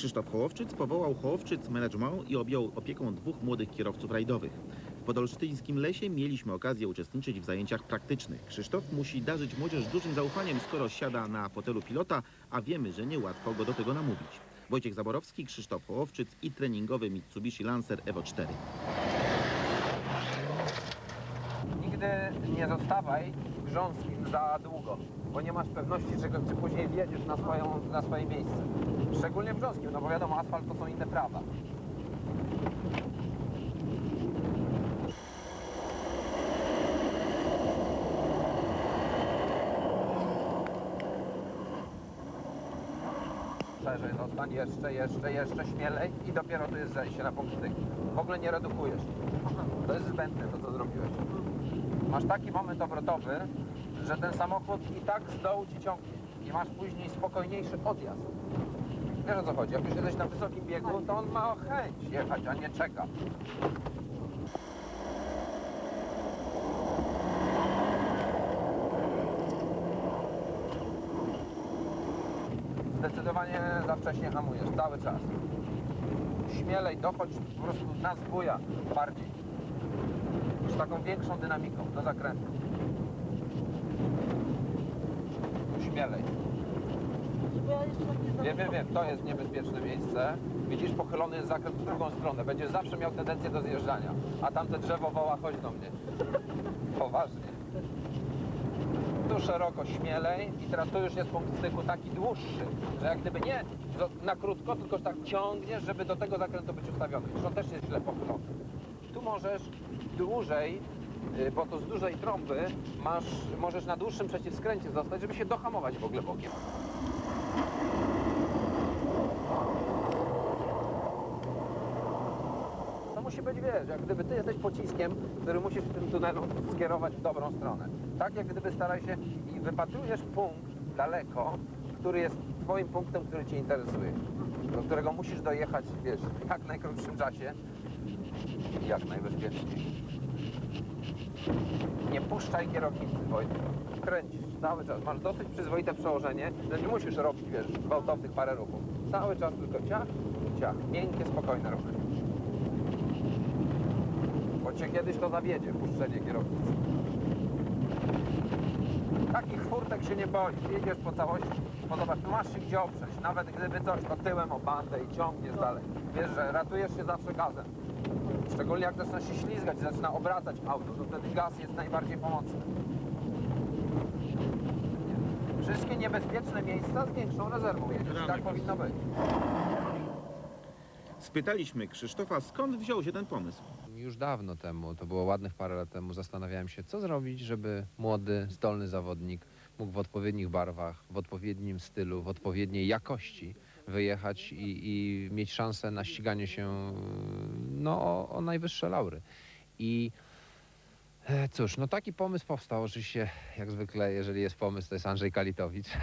Krzysztof Hołowczyc powołał Hołowczyc Management i objął opieką dwóch młodych kierowców rajdowych. W podolsztyńskim lesie mieliśmy okazję uczestniczyć w zajęciach praktycznych. Krzysztof musi darzyć młodzież dużym zaufaniem, skoro siada na fotelu pilota, a wiemy, że niełatwo go do tego namówić. Wojciech Zaborowski, Krzysztof Hołowczyc i treningowy Mitsubishi Lancer Evo 4. Nigdy nie zostawaj grząskim za długo, bo nie masz pewności, że, czy później wjedziesz na, swoją, na swoje miejsce. Szczególnie grząskim, no bo wiadomo, asfalt to są inne prawa. Szerzej zostań, jeszcze, jeszcze, jeszcze śmielej i dopiero tu jest zejście na punkt styku. W ogóle nie redukujesz. To jest zbędne to, co zrobiłeś. Masz taki moment obrotowy, że ten samochód i tak z dołu ci ciągnie i masz później spokojniejszy odjazd. Wiesz o co chodzi? Jak już jesteś na wysokim biegu, to on ma chęć jechać, a nie czeka. Zdecydowanie za wcześnie hamujesz, cały czas. Śmielej, dochodź po prostu na zbója bardziej z taką większą dynamiką do zakrętu. Śmielej. Wiem, wiem, wiem, to jest niebezpieczne miejsce. Widzisz, pochylony jest zakręt w drugą stronę. Będziesz zawsze miał tendencję do zjeżdżania. A tamte drzewo woła, chodź do mnie. Poważnie. Tu szeroko, śmielej i teraz tu już jest punkt styku taki dłuższy, że jak gdyby nie na krótko, tylko tak ciągniesz, żeby do tego zakrętu być ustawiony. On też jest źle pochylony. Tu możesz dłużej, y, bo to z dużej trąby masz, możesz na dłuższym przeciwskręcie zostać, żeby się dohamować w ogóle bokiem. To musi być, wiesz, jak gdyby ty jesteś pociskiem, który musisz w tym tunelu skierować w dobrą stronę. Tak jak gdyby staraj się i wypatrujesz punkt daleko, który jest twoim punktem, który cię interesuje. Do którego musisz dojechać, wiesz, w jak najkrótszym czasie jak najbezpieczniej. Nie puszczaj kierownicy, Wojtek. Kręcisz cały czas. Masz dosyć przyzwoite przełożenie, że nie musisz robić, wiesz, gwałtownych parę ruchów. Cały czas tylko ciach, ciach. Miękkie, spokojne ruchy. Bo cię kiedyś to zawiedzie, puszczenie kierownicy. Takich furtek się nie boisz. Jedziesz po całości, podobasz, tu masz się gdzie oprzeć. Nawet gdyby coś, to tyłem o bandę i ciągniesz dalej. Wiesz, że ratujesz się zawsze gazem. Szczególnie jak zaczyna się ślizgać, zaczyna obracać auto, to wtedy gaz jest najbardziej pomocny. Wszystkie niebezpieczne miejsca z większą rezerwą jedziesz. Tak powinno być. Spytaliśmy Krzysztofa, skąd wziął się ten pomysł. Już dawno temu, to było ładnych parę lat temu, zastanawiałem się, co zrobić, żeby młody, zdolny zawodnik mógł w odpowiednich barwach, w odpowiednim stylu, w odpowiedniej jakości wyjechać i, i mieć szansę na ściganie się no, o, o najwyższe laury. I e, cóż, no taki pomysł powstał. Oczywiście, jak zwykle, jeżeli jest pomysł, to jest Andrzej Kalitowicz.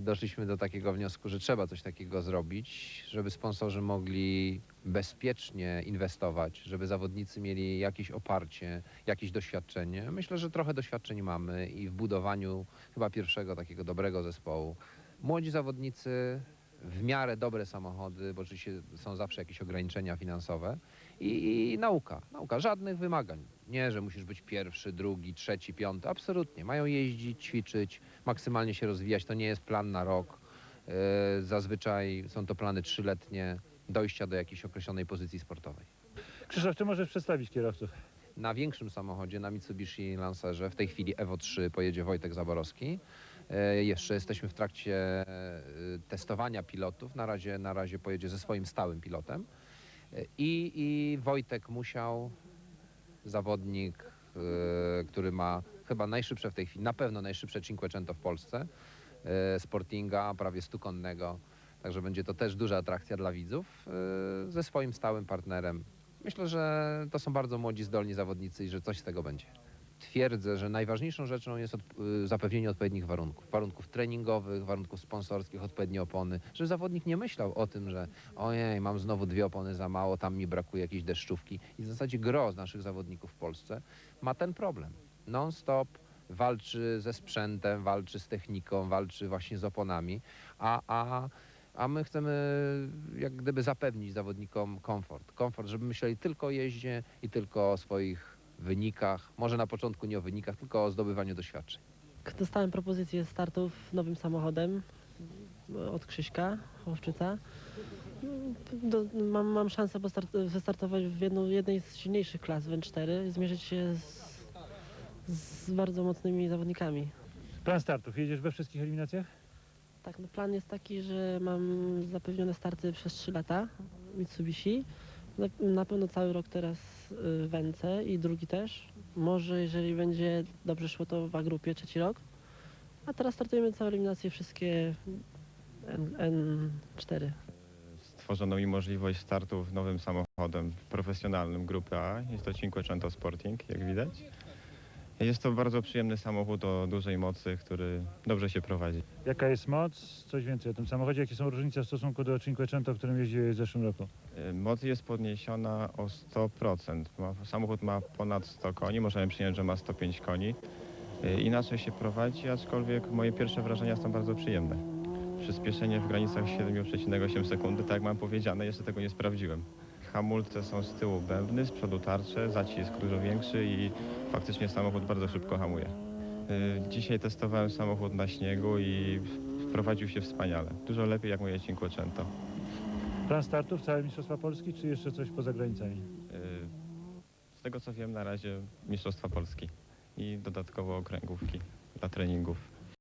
Doszliśmy do takiego wniosku, że trzeba coś takiego zrobić, żeby sponsorzy mogli bezpiecznie inwestować, żeby zawodnicy mieli jakieś oparcie, jakieś doświadczenie. Myślę, że trochę doświadczeń mamy i w budowaniu chyba pierwszego takiego dobrego zespołu. Młodzi zawodnicy, w miarę dobre samochody, bo oczywiście są zawsze jakieś ograniczenia finansowe i, i nauka, nauka, żadnych wymagań. Nie, że musisz być pierwszy, drugi, trzeci, piąty, absolutnie. Mają jeździć, ćwiczyć, maksymalnie się rozwijać. To nie jest plan na rok. Yy, Zazwyczaj są to plany trzyletnie dojścia do jakiejś określonej pozycji sportowej. Krzysztof, czy możesz przedstawić kierowców? Na większym samochodzie, na Mitsubishi Lancerze, w tej chwili Evo 3 pojedzie Wojtek Zaborowski. E, Jeszcze jesteśmy w trakcie e, testowania pilotów. Na razie, na razie pojedzie ze swoim stałym pilotem. E, I, i Wojtek Musiał, zawodnik, który ma chyba najszybsze w tej chwili, na pewno najszybsze Cinquecento w Polsce, Sportinga, prawie stukonnego. Także będzie to też duża atrakcja dla widzów ze swoim stałym partnerem. Myślę, że to są bardzo młodzi, zdolni zawodnicy i że coś z tego będzie. Twierdzę, że najważniejszą rzeczą jest od, y, zapewnienie odpowiednich warunków. Warunków treningowych, warunków sponsorskich, odpowiednie opony. Żeby zawodnik nie myślał o tym, że ojej, mam znowu dwie opony za mało, tam mi brakuje jakiejś deszczówki. I w zasadzie gro z naszych zawodników w Polsce ma ten problem. Non-stop walczy ze sprzętem, walczy z techniką, walczy właśnie z oponami, a, a a my chcemy jak gdyby zapewnić zawodnikom komfort. Komfort, żeby myśleli tylko o jeździe i tylko o swoich wynikach. Może na początku nie o wynikach, tylko o zdobywaniu doświadczeń. Dostałem propozycję startów nowym samochodem od Krzyśka Chłopczyca. Do, mam, mam szansę postart, wystartować w jedną, jednej z silniejszych klas w N4 i zmierzyć się z, z bardzo mocnymi zawodnikami. Plan startów. Jedziesz we wszystkich eliminacjach? Tak, no plan jest taki, że mam zapewnione starty przez 3 lata Mitsubishi. Na, pewno cały rok teraz y, w NC i drugi też. Może jeżeli będzie dobrze szło to w A-grupie trzeci rok. A teraz startujemy całe eliminacje wszystkie N, N4. Stworzono mi możliwość startu w nowym samochodem profesjonalnym grupy A. Jest to Cinquecento Sporting, jak widać. Jest to bardzo przyjemny samochód o dużej mocy, który dobrze się prowadzi. Jaka jest moc? Coś więcej o tym samochodzie. Jakie są różnice w stosunku do Cinquecento, w którym jeździłeś w zeszłym roku? Y, Moc jest podniesiona o 100%. Ma, samochód ma ponad 100 koni, możemy przyjąć, że ma 105 koni. Y, Inaczej się prowadzi, aczkolwiek moje pierwsze wrażenia są bardzo przyjemne. Przyspieszenie w granicach 7,8 sekundy, tak jak mam powiedziane, jeszcze tego nie sprawdziłem. Hamulce są z tyłu bębny, z przodu tarcze, zacisk dużo większy i faktycznie samochód bardzo szybko hamuje. Y, Dzisiaj testowałem samochód na śniegu i prowadził się wspaniale. Dużo lepiej jak moje Cinquecento. Plan startów, całe Mistrzostwa Polski, czy jeszcze coś poza granicami? Y, Z tego co wiem na razie Mistrzostwa Polski i dodatkowo okręgówki dla treningów.